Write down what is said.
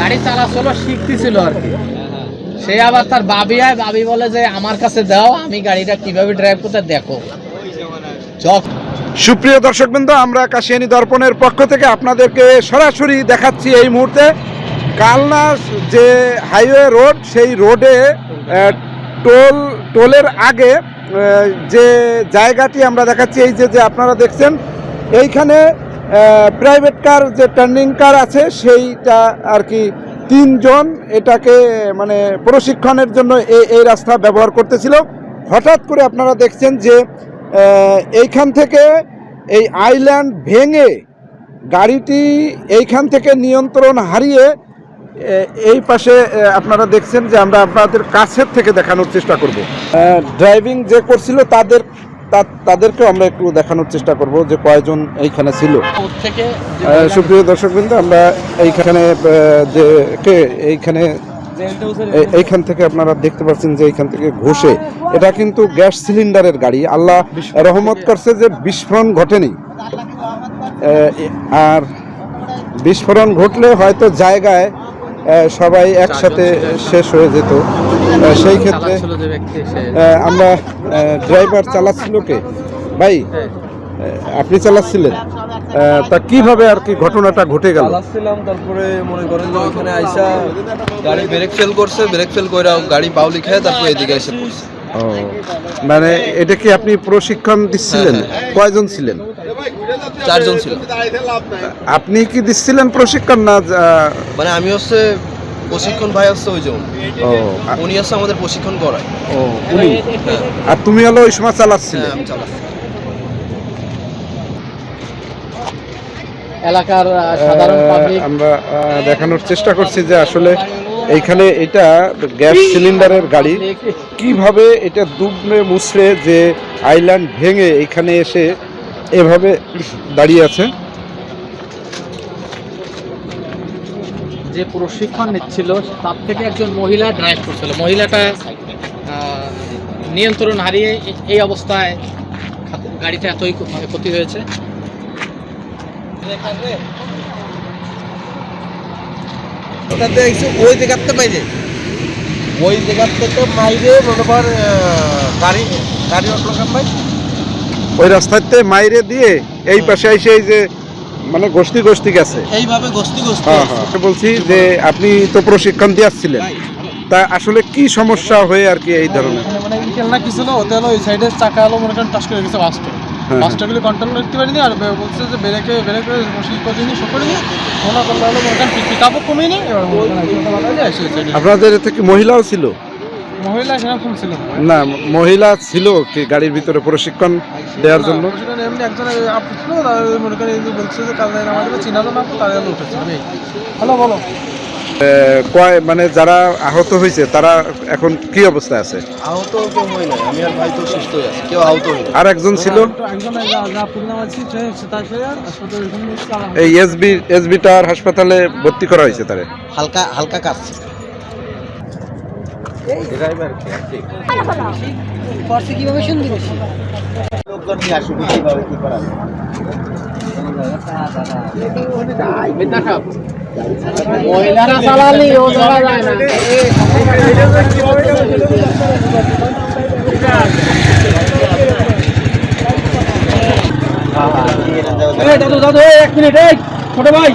গাড়ি চলাচল শিখতেছিল আর কি। সে আবার তার বাবি হয় বাবি বলে যে, আমার কাছে দাও, আমি গাড়িটা কীভাবে ড্রাইভ করতে দেখো। সুপ্রিয় দর্শকবৃন্দ, আমরা কাশিয়ানি দর্পণের পক্ষ থেকে আপনাদেরকে সরাসরি দেখাচ্ছি এই মুহূর্তে। কালনা যে হাইওয়ে রোড, সেই রোডে টোল, টোলের আগে যে জায়গাটি আমরা দেখাচ্ছি, এই যে যে আপনারা দেখছেন, এইখানে প্রাইভেট কার যে টার্নিং কার আছে, সেইটা আর কি তিনজন এটাকে মানে প্রশিক্ষণের জন্য এই এই রাস্তা ব্যবহার করতেছিল। হঠাৎ করে আপনারা দেখছেন যে এইখান থেকে এই আইল্যান্ড ভেঙে গাড়িটি এইখান থেকে নিয়ন্ত্রণ হারিয়ে এই পাশে আপনারা দেখছেন যে আমরা আপনাদের কাছের থেকে দেখানোর চেষ্টা করব। ড্রাইভিং যে করছিল তাদের তা- তাদেরকেও আমরা একটু দেখানোর চেষ্টা করব যে কয়জন এইখানে ছিল। সুপ্রিয় দর্শকবৃন্দ, আমরা এইখানে যে কে এইখানে এইখান থেকে আপনারা দেখতে পাচ্ছেন যে এইখান থেকে ঘষে। এটা কিন্তু গ্যাস সিলিন্ডারের গাড়ি। আল্লাহ রহমত করছে যে বিস্ফোরণ ঘটেনি। আর বিস্ফোরণ ঘটলে হয়তো জায়গায় সবাই একসাথে শেষ হয়ে যেত। সেই ক্ষেত্রে আমরা ড্রাইভার চালাচ্ছিল কে? ভাই। আপনি চালাচ্ছিলেন? তা কীভাবে আর কি ঘটনাটা ঘটে গেল? তারপরে মনে করেন যে ওইখানে আইসা গাড়ি ব্রেক ফেল করছে, ব্রেক ফেল করে গাড়ি বাউলি খেয়ে তারপরে এদিকে এসে পড়ছে। ও। মানে এটা কি আপনি প্রশিক্ষণ দিচ্ছিলেন? হ্যাঁ, কয়জন ছিলেন? চারজন ছিল আপনি কি দিচ্ছিলেন প্রশিক্ষণ না মানে আমি হচ্ছে প্রশিক্ষণ ভাই হচ্ছে ওই জন ও উনি হচ্ছে আমাদের প্রশিক্ষণ করায়। ও উনি? আর তুমি হলো ওই সময় চালাচ্ছিলে? হ্যাঁ আমি চালাচ্ছি। এলাকার সাধারণ পাবলিক আমরা দেখানোর চেষ্টা করছি যে আসলে এইখানে এটা গ্যাস সিলিন্ডারের গাড়ি। কীভাবে এটা দুবড়ে মুছড়ে যে আইল্যান্ড ভেঙে এখানে এসে এভাবে দাঁড়িয়ে আছে? যে প্রশিক্ষণ নিচ্ছিল তার থেকে একজন মহিলা ড্রাইভ করছিল। মহিলাটা নিয়ন্ত্রণ হারিয়ে এই অবস্থায় গাড়িটা এতই ক্ষ- ক্ষতি হয়েছে। ওটাতে ওই জায়গাতে মাইরে ওই জায়গার থেকে মাইরে মনে কর গাড়ি গাড়ি অটো ভাই। ওই রাস্তাতে মাইরে দিয়ে এই পাশে এসে এই যে মানে গোষ্ঠী গোষ্ঠী গেছে। এইভাবে গোষ্ঠী গোষ্ঠী হ্যাঁ হ্যাঁ। বলছি যে আপনি তো প্রশিক্ষণ দিয়ে আসছিলেন তা আসলে কি সমস্যা হয়ে আর কি এই ধরনের? মানে ইনকেল না কিছু না ওতে হলো ওই সাইডের চাকা হলো মনে করেন টাচ করে গেছে বাসটা হ্যাঁ। বাসটাগুলি কন্ট্রোল করতে পারিনি আর বলছে যে ব্রেকে ব্রেকে বসি করিনি শো করিনি মনে করলে হলো করেন পিক আপও সেই সাইডে আপনাদের থেকে মহিলাও ছিল? মহিলা সেরকম ছিল না। মহিলা ছিল কি গাড়ির ভিতরে প্রশিক্ষণ দেওয়ার জন্য? না, এমনি একজন আপু ছিল মনে করেন বলছে যে কাল আমাদের চিনা জানা তারা উঠেছে হ্যালো বলো। কয় মানে যারা আহত হয়েছে তারা এখন কি অবস্থায় আছে? আহত কেউ হয় না আমি আর ভাই তো সুস্থ আছি কেউ আহত হয় আর একজন ছিল এই এসবি এসবি টাওয়ার হাসপাতালে ভর্তি করা হয়েছে তারে? হালকা হালকা কাটছে মহিলারা চালালি ও চালা যায় না এক মিনিট ছোট ভাই